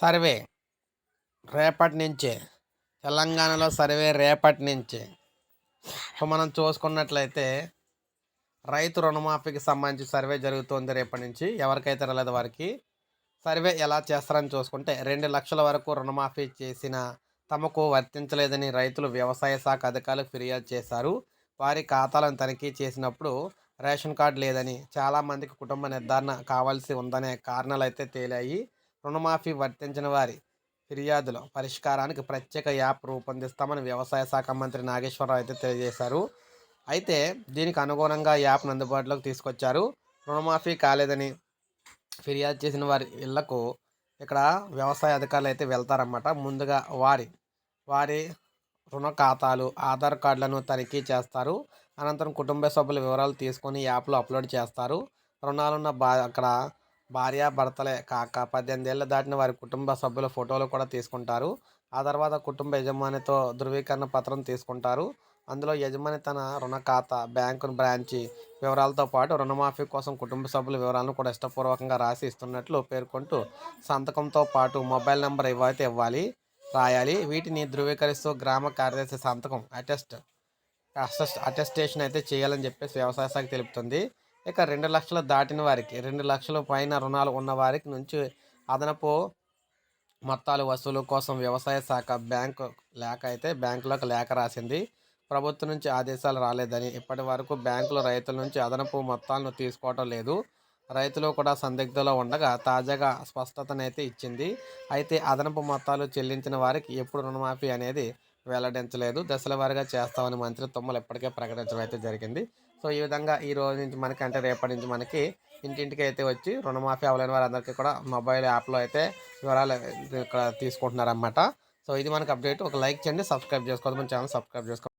Survey. రేపటి నుంచే. తెలంగాణలో సర్వే రేపటి నుంచే. సో మనం చూసుకున్నట్లయితే రైతు రుణమాఫీకి సంబంధించి సర్వే జరుగుతుంది రేపటి నుంచి. ఎవరికైతే రాలేదు వారికి. సర్వే ఎలా చేస్తారని చూసుకుంటే రెండు లక్షల వరకు రుణమాఫీ చేసిన తమకు వర్తించలేదని రైతులు వ్యవసాయ శాఖ అధికారులకు ఫిర్యాదు చేశారు. వారి ఖాతాలను తనిఖీ చేసినప్పుడు రేషన్ కార్డు లేదని చాలామందికి కుటుంబ నిర్ధారణ కావాల్సి ఉందనే కారణాలు అయితే తేలాయి. రుణమాఫీ వర్తించిన వారి ఫిర్యాదుల పరిష్కారానికి ప్రత్యేక యాప్ రూపొందిస్తామని వ్యవసాయ శాఖ మంత్రి నాగేశ్వరరావు అయితే తెలియజేశారు. అయితే దీనికి అనుగుణంగా యాప్ను అందుబాటులోకి తీసుకొచ్చారు. రుణమాఫీ కాలేదని ఫిర్యాదు చేసిన వారి ఇళ్ళకు ఇక్కడ వ్యవసాయ అధికారులు అయితే వెళ్తారన్నమాట. ముందుగా వారి వారి రుణ ఖాతాలు ఆధార్ కార్డులను తనిఖీ చేస్తారు. అనంతరం కుటుంబ సభ్యుల వివరాలు తీసుకొని యాప్లో అప్లోడ్ చేస్తారు. రుణాలున్న బా అక్కడ భార్యాభర్తలే కాక పద్దెనిమిది ఏళ్ళ దాటిన వారి కుటుంబ సభ్యుల ఫోటోలు కూడా తీసుకుంటారు. ఆ తర్వాత కుటుంబ యజమానితో ధృవీకరణ పత్రం తీసుకుంటారు. అందులో యజమాని తన రుణ ఖాతా బ్యాంకు బ్రాంచి వివరాలతో పాటు రుణమాఫీ కోసం కుటుంబ సభ్యుల వివరాలను కూడా ఇష్టపూర్వకంగా రాసి ఇస్తున్నట్లు పేర్కొంటూ సంతకంతో పాటు మొబైల్ నెంబర్ ఇవ్వైతే ఇవ్వాలి రాయాలి. వీటిని ధృవీకరిస్తూ గ్రామ కార్యదర్శి సంతకం అటెస్ట్ అటెస్ట్ అటెస్టేషన్ అయితే చేయాలని చెప్పేసి వ్యవసాయ శాఖ తెలుపుతుంది. ఇక రెండు లక్షలు దాటిన వారికి రెండు లక్షల పైన రుణాలు ఉన్న వారికి నుంచి అదనపు మొత్తాలు వసూలు కోసం వ్యవసాయ శాఖ బ్యాంకు లేఖ అయితే బ్యాంకులకు లేఖ రాసింది. ప్రభుత్వం నుంచి ఆదేశాలు రాలేదని ఇప్పటి వరకు బ్యాంకులు రైతుల నుంచి అదనపు మొత్తాలను తీసుకోవటం లేదు. రైతులు కూడా సందిగ్ధలో ఉండగా తాజాగా స్పష్టతనైతే ఇచ్చింది. అయితే అదనపు మొత్తాలు చెల్లించిన వారికి ఎప్పుడు రుణమాఫీ అనేది వెల్లడించలేదు. దశల వారీగా చేస్తామని మంత్రి తుమ్మలు ఇప్పటికే ప్రకటించడం అయితే జరిగింది. సో ఈ విధంగా ఈ రోజు నుంచి మనకి అంటే రేపటి నుంచి మనకి ఇంటింటికి అయితే వచ్చి రుణమాఫీ అవ్వలేని వారందరికీ కూడా మొబైల్ యాప్లో అయితే వివరాలు ఇక్కడ తీసుకుంటున్నారన్నమాట. సో ఇది మనకి అప్డేట్. ఒక లైక్ చేయండి సబ్స్క్రైబ్ చేసుకోవద్దు. మన ఛానల్ సబ్స్క్రైబ్ చేసుకోండి